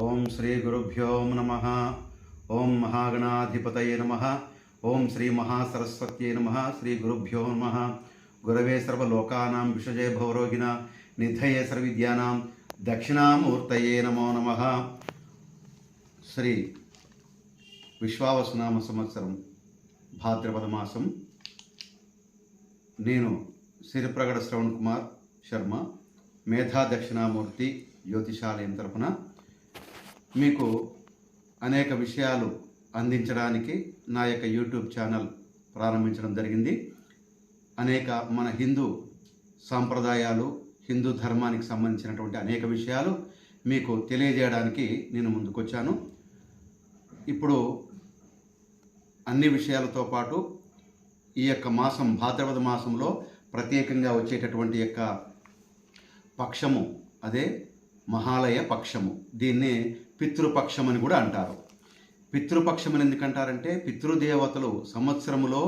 ఓం శ్రీ గురుభ్యో నమ. ఓం మహాగణాధిపతయ నమ. ఓం శ్రీ మహాసరస్వత్యై నమ. శ్రీ గురుభ్యో నమ. గురవే సర్వలోకానాం విషజయ భవరోగిణ నిధయే సర్విద్యానాం దక్షిణామూర్తయే నమో నమ. శ్రీ విశ్వావసునామ సంవత్సరం భాద్రపద మాసం నేను సిరిప్రగడ శ్రవణ్ కుమార్ శర్మ మేధా దక్షిణామూర్తి జ్యోతిషాలయం తరఫున మీకు అనేక విషయాలు అందించడానికి నా యొక్క యూట్యూబ్ ఛానల్ ప్రారంభించడం జరిగింది. అనేక మన హిందూ సాంప్రదాయాలు హిందూ ధర్మానికి సంబంధించినటువంటి అనేక విషయాలు మీకు తెలియజేయడానికి నేను ముందుకొచ్చాను. ఇప్పుడు అన్ని విషయాలతో పాటు ఈ యొక్క మాసం భాద్రపద మాసంలో ప్రత్యేకంగా వచ్చేటటువంటి యొక్క పక్షము అదే మహాలయ పక్షము. దీన్ని పితృపక్షం అని కూడా అంటారు. పితృపక్షం అని ఎందుకంటారంటే పితృదేవతలు సంవత్సరములో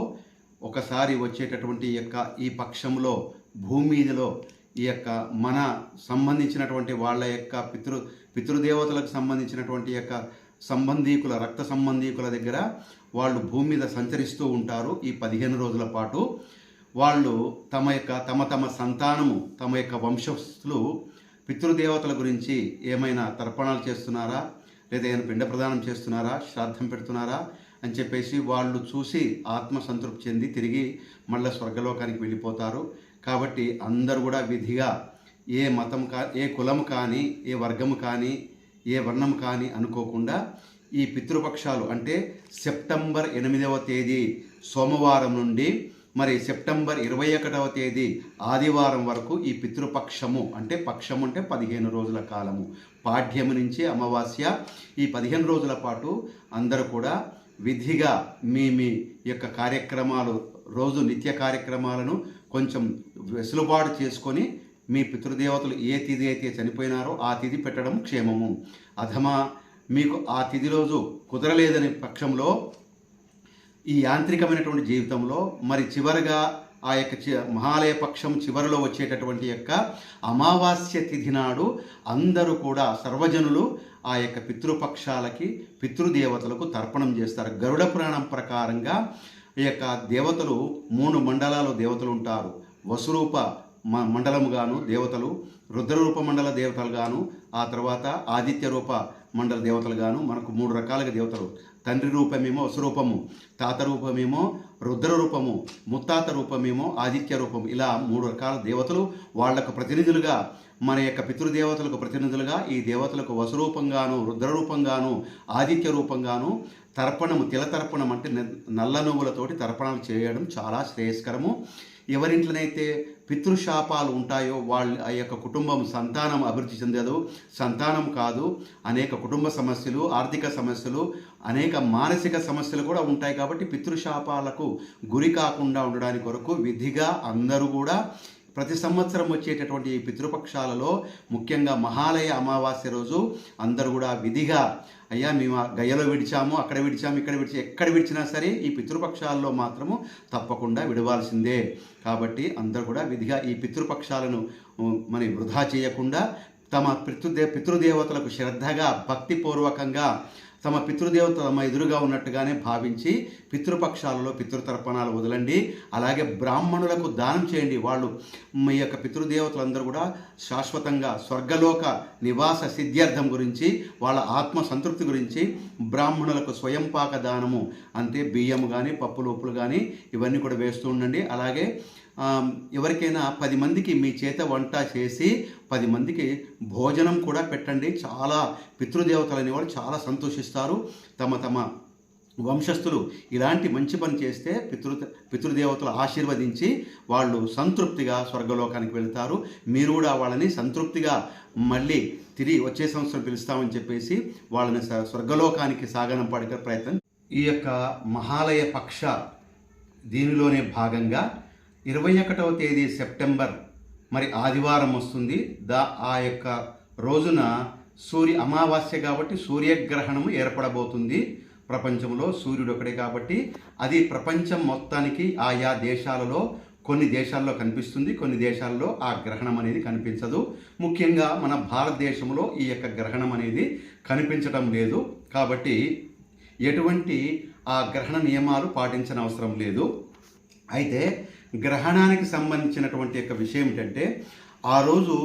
ఒకసారి వచ్చేటటువంటి ఈ యొక్క ఈ పక్షంలో భూమి మీదలో ఈ యొక్క మన సంబంధించినటువంటి వాళ్ళ యొక్క పితృ పితృదేవతలకు సంబంధించినటువంటి యొక్క సంబంధీకుల రక్త సంబంధీకుల దగ్గర వాళ్ళు భూమి మీద సంచరిస్తూ ఉంటారు. ఈ పదిహేను రోజుల పాటు వాళ్ళు తమ యొక్క తమ తమ సంతానము తమ యొక్క వంశస్థులు పితృదేవతల గురించి ఏమైనా తర్పణాలు చేస్తున్నారా? లేదా ఏమైనా పిండ ప్రదానం చేస్తున్నారా? శ్రాద్ధం పెడుతున్నారా? అని చెప్పేసి వాళ్ళు చూసి ఆత్మ సంతృప్తి చెంది తిరిగి మళ్ళీ స్వర్గలోకానికి వెళ్ళిపోతారు. కాబట్టి అందరూ కూడా విధిగా ఏ మతం కా ఏ కులం కానీ ఏ వర్గము కానీ ఏ వర్ణం కానీ అనుకోకుండా ఈ పితృపక్షాలు అంటే సెప్టెంబర్ ఎనిమిదవ తేదీ సోమవారం నుండి మరి సెప్టెంబర్ ఇరవై ఒకటవ తేదీ ఆదివారం వరకు ఈ పితృపక్షము అంటే పక్షము అంటే పదిహేను రోజుల కాలము. పాఠ్యము నుంచి అమావాస్య ఈ పదిహేను రోజుల పాటు అందరూ కూడా విధిగా మీ మీ యొక్క కార్యక్రమాలు రోజు నిత్య కార్యక్రమాలను కొంచెం వెసులుబాటు చేసుకొని మీ పితృదేవతలు ఏ తిథి అయితే చనిపోయినారో ఆ తిథి పెట్టడం క్షేమము. అధమా మీకు ఆ తిథి రోజు కుదరలేదని పక్షంలో ఈ యాంత్రికమైనటువంటి జీవితంలో మరి చివరిగా ఆ యొక్క చి మహాలయ పక్షం చివరిలో వచ్చేటటువంటి యొక్క అమావాస్య తిథి నాడు అందరూ కూడా సర్వజనులు ఆ యొక్క పితృపక్షాలకి పితృదేవతలకు తర్పణం చేస్తారు. గరుడ పురాణం ప్రకారంగా ఈ యొక్క దేవతలు మూడు మండలాలు దేవతలు ఉంటారు. వసురూప మ మండలముగాను దేవతలు రుద్రరూప మండల దేవతలు గాను ఆ తర్వాత ఆదిత్య రూప మండల దేవతలు గాను మనకు మూడు రకాలుగా దేవతలు. తండ్రి రూపమేమో వసురూపము తాత రూపమేమో రుద్ర రూపము ముత్తాత రూపమేమో ఆదిత్య రూపము. ఇలా మూడు రకాల దేవతలు వాళ్ళకు ప్రతినిధులుగా మన యొక్క పితృదేవతలకు ప్రతినిధులుగా ఈ దేవతలకు వసురూపంగాను రుద్రరూపంగాను ఆదిత్య రూపంగాను తర్పణము తిల తర్పణం అంటే నల్ల నువ్వులతోటి తర్పణాలు చేయడం చాలా శ్రేయస్కరము. ఎవరింట్లోనైతే పితృశాపాలు ఉంటాయో వాళ్ళ ఆ యొక్క కుటుంబం సంతానం అభివృద్ధి చెందదు సంతానం కాదు అనేక కుటుంబ సమస్యలు ఆర్థిక సమస్యలు అనేక మానసిక సమస్యలు కూడా ఉంటాయి కాబట్టి పితృశాపాలకు గురి కాకుండా ఉండడానికి కొరకు విధిగా అందరూ కూడా ప్రతి సంవత్సరం వచ్చేటటువంటి ఈ పితృపక్షాలలో ముఖ్యంగా మహాలయ అమావాస్య రోజు అందరూ కూడా విధిగా అయ్యా మేము గయ్యలో విడిచాము అక్కడ విడిచాము ఇక్కడ విడిచి ఎక్కడ విడిచినా సరే ఈ పితృపక్షాలలో మాత్రము తప్పకుండా విడవాల్సిందే. కాబట్టి అందరూ కూడా విధిగా ఈ పితృపక్షాలను మరి వృధా చేయకుండా తమ పితృదే పితృదేవతలకు శ్రద్ధగా భక్తిపూర్వకంగా తమ పితృదేవత తమ ఎదురుగా ఉన్నట్టుగానే భావించి పితృపక్షాలలో పితృతర్పణాలు వదలండి. అలాగే బ్రాహ్మణులకు దానం చేయండి. వాళ్ళు మీ యొక్క పితృదేవతలందరూ కూడా శాశ్వతంగా స్వర్గలోక నివాస సిద్ధ్యర్థం గురించి వాళ్ళ ఆత్మ సంతృప్తి గురించి బ్రాహ్మణులకు స్వయంపాక దానము అంటే బియ్యము కానీ పప్పులు ఉప్పులు కానీ ఇవన్నీ కూడా వేస్తూ ఉండండి. అలాగే ఎవరికైనా పది మందికి మీ చేత వంట చేసి పది మందికి భోజనం కూడా పెట్టండి. చాలా పితృదేవతలు అనేవాళ్ళు చాలా సంతోషిస్తారు. తమ తమ వంశస్థులు ఇలాంటి మంచి పని చేస్తే పితృ పితృదేవతలు ఆశీర్వదించి వాళ్ళు సంతృప్తిగా స్వర్గలోకానికి వెళ్తారు. మీరు కూడా వాళ్ళని సంతృప్తిగా మళ్ళీ తిరిగి వచ్చే సంవత్సరం పిలుస్తామని చెప్పేసి వాళ్ళని స్వర్గలోకానికి సాగనంపడే ప్రయత్నం. ఈ యొక్క మహాలయ పక్ష దీనిలోనే భాగంగా ఇరవై ఒకటవ తేదీ సెప్టెంబర్ మరి ఆదివారం వస్తుంది. దా ఆ యొక్క రోజున సూర్య అమావాస్య కాబట్టి సూర్యగ్రహణము ఏర్పడబోతుంది. ప్రపంచంలో సూర్యుడు ఒకడే కాబట్టి అది ప్రపంచం మొత్తానికి ఆయా దేశాలలో కొన్ని దేశాల్లో కనిపిస్తుంది కొన్ని దేశాల్లో ఆ గ్రహణం అనేది కనిపించదు. ముఖ్యంగా మన భారతదేశంలో ఈ యొక్క గ్రహణం అనేది కనిపించడం లేదు. కాబట్టి ఎటువంటి ఆ గ్రహణ నియమాలు పాటించిన అవసరం లేదు. అయితే గ్రహణానికి సంబంధించినటువంటి యొక్క విషయం ఏంటంటే ఆ రోజు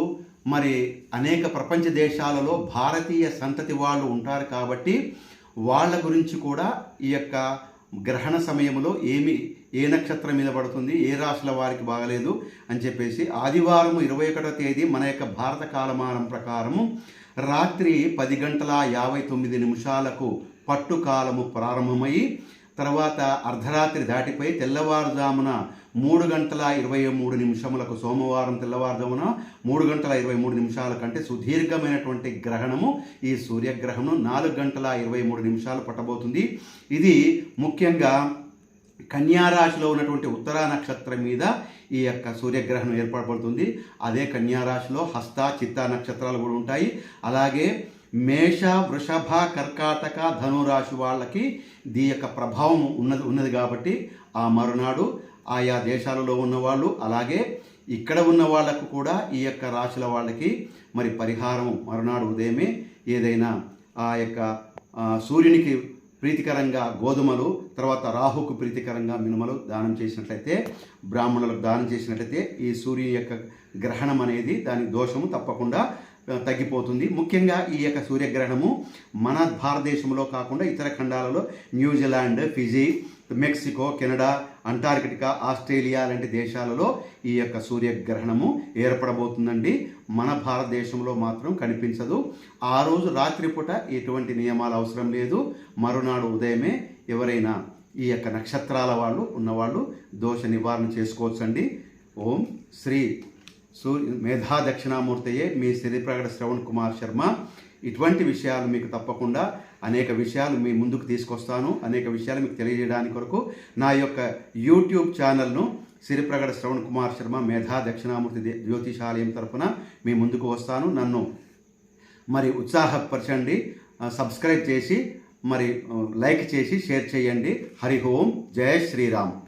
మరి అనేక ప్రపంచ దేశాలలో భారతీయ సంతతి వాళ్ళు ఉంటారు కాబట్టి వాళ్ళ గురించి కూడా ఈ యొక్క గ్రహణ సమయంలో ఏమి ఏ నక్షత్రం మీద పడుతుంది ఏ రాశుల వారికి బాగలేదు అని చెప్పేసి ఆదివారం ఇరవై ఒకటో తేదీ మన యొక్క భారత కాలమానం ప్రకారము రాత్రి పది గంటల యాభై తొమ్మిది నిమిషాలకు పట్టు కాలము ప్రారంభమై తర్వాత అర్ధరాత్రి దాటిపోయి తెల్లవారుజామున మూడు గంటల ఇరవై మూడు నిమిషములకు సోమవారం తెల్లవారుజామున మూడు గంటల ఇరవై మూడు నిమిషాల కంటే సుదీర్ఘమైనటువంటి గ్రహణము ఈ సూర్యగ్రహణం నాలుగు గంటల ఇరవై మూడు నిమిషాలు పట్టబోతుంది. ఇది ముఖ్యంగా కన్యారాశిలో ఉన్నటువంటి ఉత్తరా నక్షత్రం మీద ఈ యొక్క సూర్యగ్రహణం ఏర్పడబడుతుంది. అదే కన్యారాశిలో హస్త చిత్త నక్షత్రాలు కూడా ఉంటాయి. అలాగే మేష వృషభ కర్కాటక ధనురాశి వాళ్ళకి దీ యొక్క ప్రభావం ఉన్నది ఉన్నది కాబట్టి ఆ మరునాడు ఆయా దేశాలలో ఉన్నవాళ్ళు అలాగే ఇక్కడ ఉన్న వాళ్ళకు కూడా ఈ యొక్క రాశుల వాళ్ళకి మరి పరిహారం మరునాడు ఉదయమే ఏదైనా ఆ యొక్క సూర్యునికి ప్రీతికరంగా గోధుమలు తర్వాత రాహుకు ప్రీతికరంగా మినుమలు దానం చేసినట్లయితే బ్రాహ్మణులకు దానం చేసినట్లయితే ఈ సూర్యుని యొక్క గ్రహణం అనేది దాని దోషము తప్పకుండా తగ్గిపోతుంది. ముఖ్యంగా ఈ యొక్క సూర్యగ్రహణము మన భారతదేశంలో కాకుండా ఇతర ఖండాలలో New Zealand Fiji Mexico Canada Antarctica Australia లాంటి దేశాలలో ఈ యొక్క సూర్యగ్రహణము ఏర్పడబోతుందండి. మన భారతదేశంలో మాత్రం కనిపించదు. ఆ రోజు రాత్రిపూట ఎటువంటి నియమాలు అవసరం లేదు. మరునాడు ఉదయమే ఎవరైనా ఈ యొక్క నక్షత్రాల వాళ్ళు ఉన్నవాళ్ళు దోష నివారణ చేసుకోవచ్చండి. ఓం శ్రీ సూర్య మేధా దక్షిణామూర్తయే మీ సిరిప్రగడ శ్రవణ్ కుమార్ శర్మ. ఇటువంటి విషయాలు మీకు తప్పకుండా అనేక విషయాలు మీ ముందుకు తీసుకొస్తాను. అనేక విషయాలు మీకు తెలియజేయడానికి కొరకు నా యొక్క యూట్యూబ్ ఛానల్ను సిరిప్రగడ శ్రవణ్ కుమార్ శర్మ మేధా దక్షిణామూర్తి జ్యోతిషాలయం తరఫున మీ ముందుకు వస్తాను. నన్ను మరి ఉత్సాహపరచండి. సబ్స్క్రైబ్ చేసి మరి లైక్ చేసి షేర్ చేయండి. హరి ఓం. జయ శ్రీరామ్.